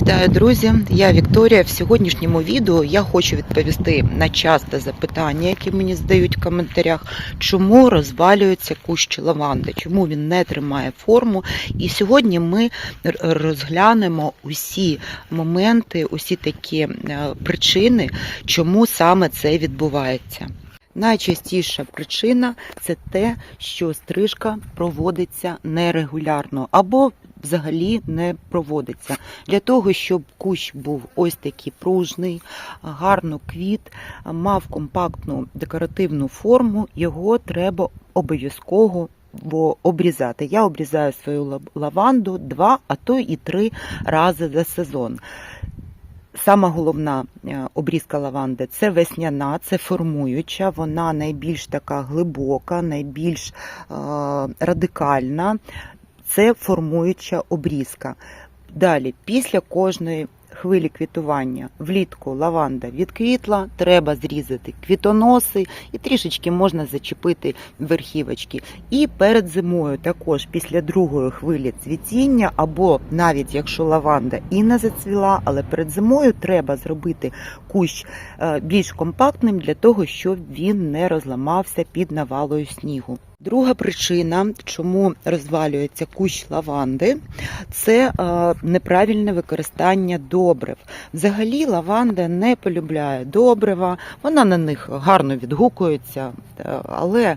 Вітаю, друзі! Я Вікторія. В сьогоднішньому відео я хочу відповісти на часте запитання, які мені задають в коментарях, чому розвалюється кущ лаванди, чому він не тримає форму. І сьогодні ми розглянемо усі моменти, усі такі е, причини, чому саме це відбувається. Найчастіша причина це те, що стрижка проводиться нерегулярно або взагалі не проводиться. Для того, щоб кущ був ось такий пружний, гарно квіт, мав компактну декоративну форму, його треба обов'язково бо обрізати. Я обрізаю свою лаванду два, а то і три рази за сезон. Сама головна е, обрізка лаванди це весняна, це формуюча, вона найбільш така глибока, найбільш е, радикальна. Це формуюча обрізка. Далі, після кожної хвилі квітування влітку лаванда відквітла, треба зрізати квітоноси і трішечки можна зачепити верхівочки. І перед зимою також після другої хвилі цвітіння, або навіть якщо лаванда і не зацвіла, але перед зимою треба зробити кущ е, більш компактним для того, щоб він не розламався під навалою снігу. Друга причина, чому розвалюється кущ лаванди, це е, неправильне використання добрив. Взагалі лаванда не полюбляє добрива, вона на них гарно відгукується, е, але е,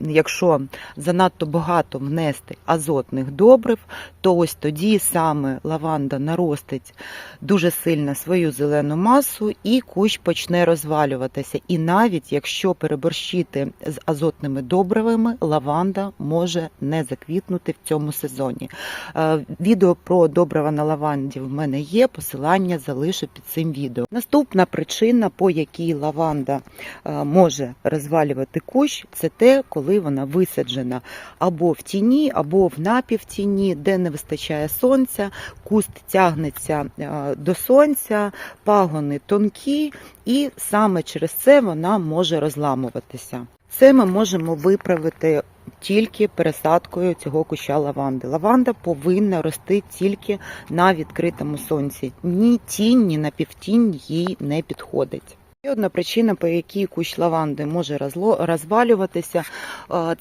якщо занадто багато внести азотних добрив, то ось тоді саме лаванда наростить дуже сильно свою зелену масу і кущ почне розвалюватися. І навіть якщо переборщити з азотними добривами, лаванда може не заквітнути в цьому сезоні. Е, Відео про добрива на лаванді в мене є. Посилання залишу під цим відео. Наступна причина, по якій лаванда е, може розвалювати кущ, це те, коли вона висаджена або в тіні, або в напівтіні, де не вистачає сонця, куст тягнеться е, до сонця, пагони тонкі, і саме через це вона може розламуватися. Це ми можемо виправити тільки пересадкою цього куща лаванди. Лаванда повинна рости тільки на відкритому сонці. Ні тінь, ні напівтінь їй не підходить. І одна причина, по якій кущ лаванди може розвалюватися,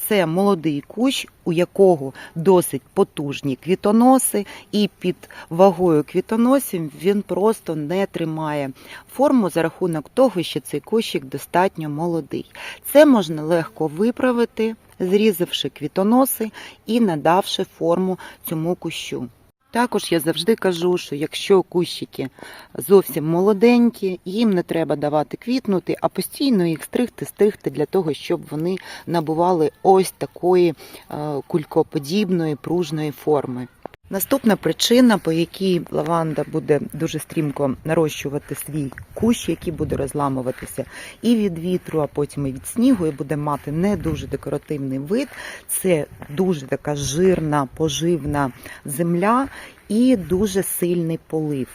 це молодий кущ, у якого досить потужні квітоноси, і під вагою квітоносів він просто не тримає форму за рахунок того, що цей кущик достатньо молодий. Це можна легко виправити, зрізавши квітоноси і надавши форму цьому кущу. Також я завжди кажу, що якщо кущики зовсім молоденькі, їм не треба давати квітнути, а постійно їх стригти, стригти для того, щоб вони набували ось такої е, кулькоподібної пружної форми. Наступна причина, по якій лаванда буде дуже стрімко нарощувати свій кущ, який буде розламуватися і від вітру, а потім і від снігу, і буде мати не дуже декоративний вид. Це дуже така жирна, поживна земля і дуже сильний полив.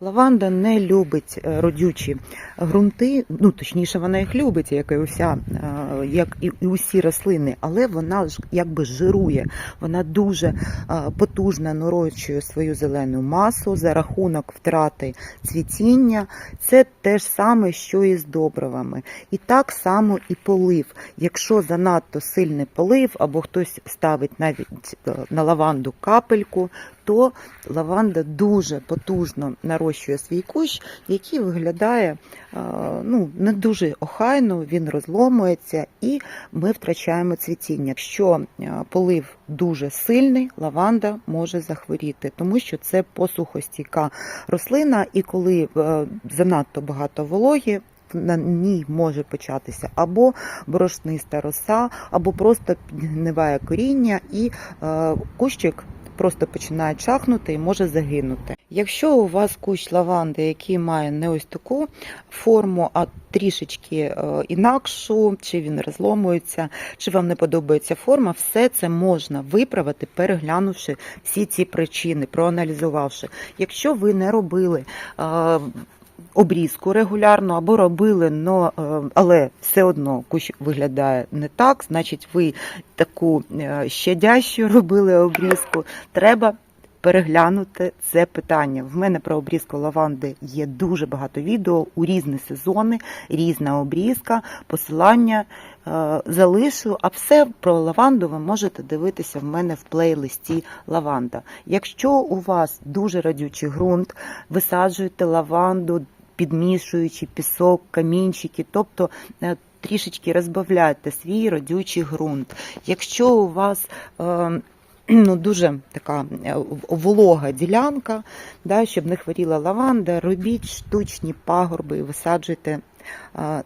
Лаванда не любить е, родючі ґрунти, ну точніше, вона їх любить, як і уся, е, як і усі рослини, але вона ж якби жирує. Вона дуже е, потужно нарощує свою зелену масу за рахунок втрати цвітіння. Це те ж саме, що і з добривами. І так само і полив. Якщо занадто сильний полив, або хтось ставить навіть на лаванду капельку, то лаванда дуже потужно нарощує свій кущ, який виглядає ну, не дуже охайно, він розломується і ми втрачаємо цвітіння. Якщо полив дуже сильний, лаванда може захворіти, тому що це посухостійка рослина, і коли е, занадто багато вологі. На ній може початися або борошниста роса, або просто підгниває коріння, і е, кущик просто починає чахнути і може загинути. Якщо у вас кущ лаванди, який має не ось таку форму, а трішечки е, інакшу, чи він розломується, чи вам не подобається форма, все це можна виправити, переглянувши всі ці причини, проаналізувавши. Якщо ви не робили е, обрізку регулярно або робили, но, е, але все одно кущ виглядає не так, значить ви таку е, щадящу робили обрізку, треба переглянути це питання. В мене про обрізку лаванди є дуже багато відео у різні сезони, різна обрізка, посилання е, залишу. А все про лаванду ви можете дивитися в мене в плейлисті лаванда. Якщо у вас дуже радючий ґрунт, висаджуєте лаванду, підмішуючи пісок, камінчики, тобто е, трішечки розбавляйте свій родючий ґрунт. Якщо у вас е, ну, дуже така е, волога ділянка, да, щоб не хворіла лаванда, робіть штучні пагорби і висаджуйте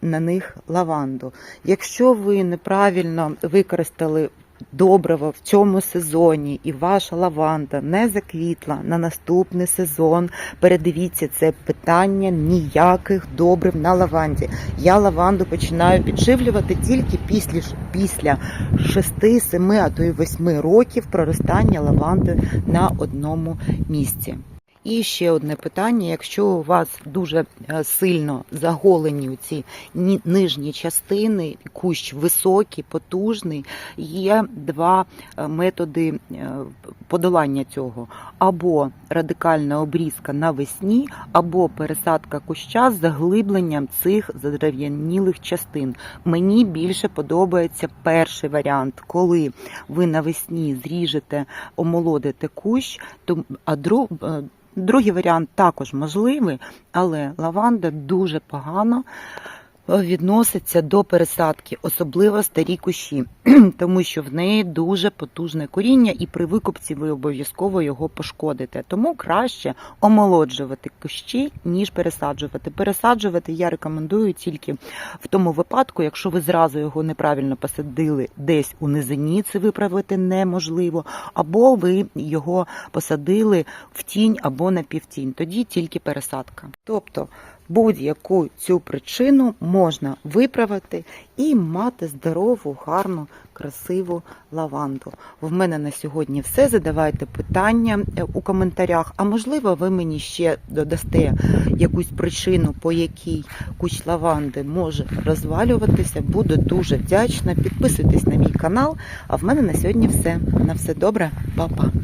на них лаванду. Якщо ви неправильно використали добриво в цьому сезоні і ваша лаванда не заквітла на наступний сезон, передивіться це питання ніяких добрив на лаванді. Я лаванду починаю підживлювати тільки після, після 6, 7, а то й 8 років проростання лаванди на одному місці. І ще одне питання: якщо у вас дуже е, сильно заголені ці нижні частини, кущ високий, потужний, є два е, методи е, подолання цього: або радикальна обрізка навесні, або пересадка куща з заглибленням цих задерев'янілих частин. Мені більше подобається перший варіант, коли ви навесні зріжете, омолодите кущ, то а друг. Другий варіант також можливий, але лаванда дуже погано відноситься до пересадки, особливо старі кущі, тому що в неї дуже потужне коріння, і при викупці ви обов'язково його пошкодите. Тому краще омолоджувати кущі, ніж пересаджувати. Пересаджувати я рекомендую тільки в тому випадку, якщо ви зразу його неправильно посадили десь у низині, це виправити неможливо, або ви його посадили в тінь або на півтінь. Тоді тільки пересадка. Тобто будь-яку цю причину можна виправити і мати здорову, гарну, красиву лаванду. В мене на сьогодні все. Задавайте питання е, у коментарях. А можливо, ви мені ще додасте якусь причину, по якій кущ лаванди може розвалюватися. Буду дуже вдячна. Підписуйтесь на мій канал. А в мене на сьогодні все. На все добре, Па-па.